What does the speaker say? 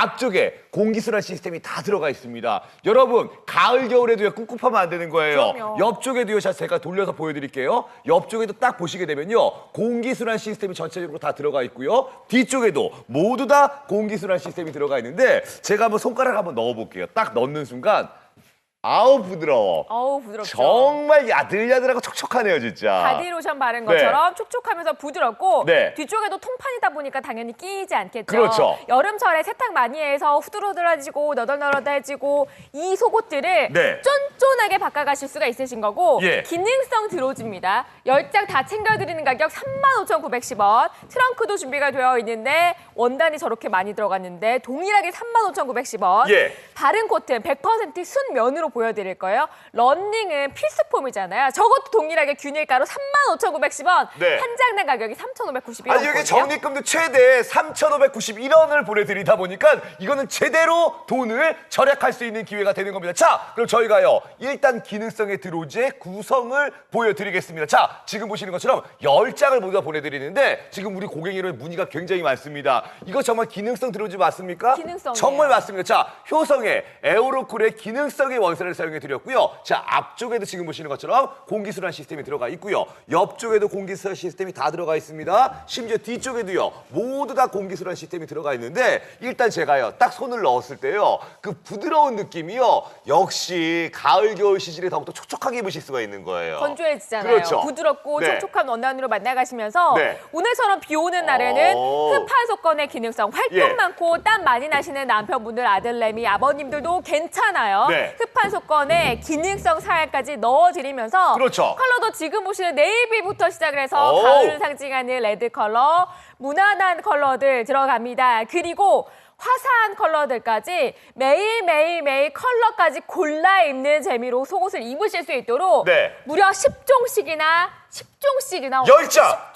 앞쪽에 공기순환 시스템이 다 들어가 있습니다. 여러분 가을 겨울에도요 꿉꿉하면 안 되는 거예요. 그럼요. 옆쪽에도요 자 제가 돌려서 보여드릴게요. 옆쪽에도 딱 보시게 되면요 공기순환 시스템이 전체적으로 다 들어가 있고요. 뒤쪽에도 모두 다 공기순환 시스템이 들어가 있는데 제가 한번 손가락 한번 넣어볼게요. 딱 넣는 순간 아우 부드러워. 어우 부드럽죠. 정말 야들야들하고 촉촉하네요 진짜. 바디로션 바른 것처럼 촉촉하면서 부드럽고 네. 뒤쪽에도 통판이다 보니까 당연히 끼이지 않겠죠. 그렇죠. 여름철에 세탁 많이 해서 후들후들해지고 너덜너덜해지고 이 속옷들을 네. 쫀쫀하게 바꿔가실 수가 있으신 거고 예. 기능성 드로즈입니다. 10장 다 챙겨드리는 가격 35,910원. 트렁크도 준비가 되어 있는데 원단이 저렇게 많이 들어갔는데 동일하게 35,910원. 예. 바른 코튼 100% 순면으로 보여드릴 거예요. 런닝은 필수폼이잖아요. 저것도 동일하게 균일가로 35,910원. 네. 한 장당 가격이 3,591원. 아니 여기 적립금도 최대 3,591원을 보내드리다 보니까 이거는 제대로 돈을 절약할 수 있는 기회가 되는 겁니다. 자, 그럼 저희가요 일단 기능성의 드로즈의 구성을 보여드리겠습니다. 자, 지금 보시는 것처럼 10장을 모두 다 보내드리는데 지금 우리 고객님의 문의가 굉장히 많습니다. 이거 정말 기능성 드로즈 맞습니까? 기능성이에요. 정말 맞습니다. 자, 효성의 에어로쿨의 기능성의 원사를 사용해 드렸고요. 자, 앞쪽에도 지금 보시는 것처럼 공기순환 시스템이 들어가 있고요. 옆쪽에도 공기순환 시스템이 다 들어가 있습니다. 심지어 뒤쪽에도요. 모두 다 공기순환 시스템이 들어가 있는데 일단 제가요. 딱 손을 넣었을 때요. 그 부드러운 느낌이요. 역시 가을 겨울 시즌에 더욱더 촉촉하게 입으실 수가 있는 거예요. 건조해지잖아요. 그렇죠. 부드럽고 네. 촉촉한 원단으로 만나가시면서 네. 오늘처럼 비 오는 날에는 오. 흡하소건의 기능성 활동 예. 많고 땀 많이 나시는 남편분들 아들내미 아버님들도 괜찮아요. 네. 흡하소건에 기능성 사활까지 넣어드리면서 그렇죠. 컬러도 지금 보시는 네이비부터 시작을 해서 오. 가을을 상징하는 레드 컬러 무난한 컬러들 들어갑니다. 그리고 화사한 컬러들까지 매일매일매일 컬러까지 골라 입는 재미로 속옷을 입으실 수 있도록 네. 무려 10종씩이나 10종씩이나 열장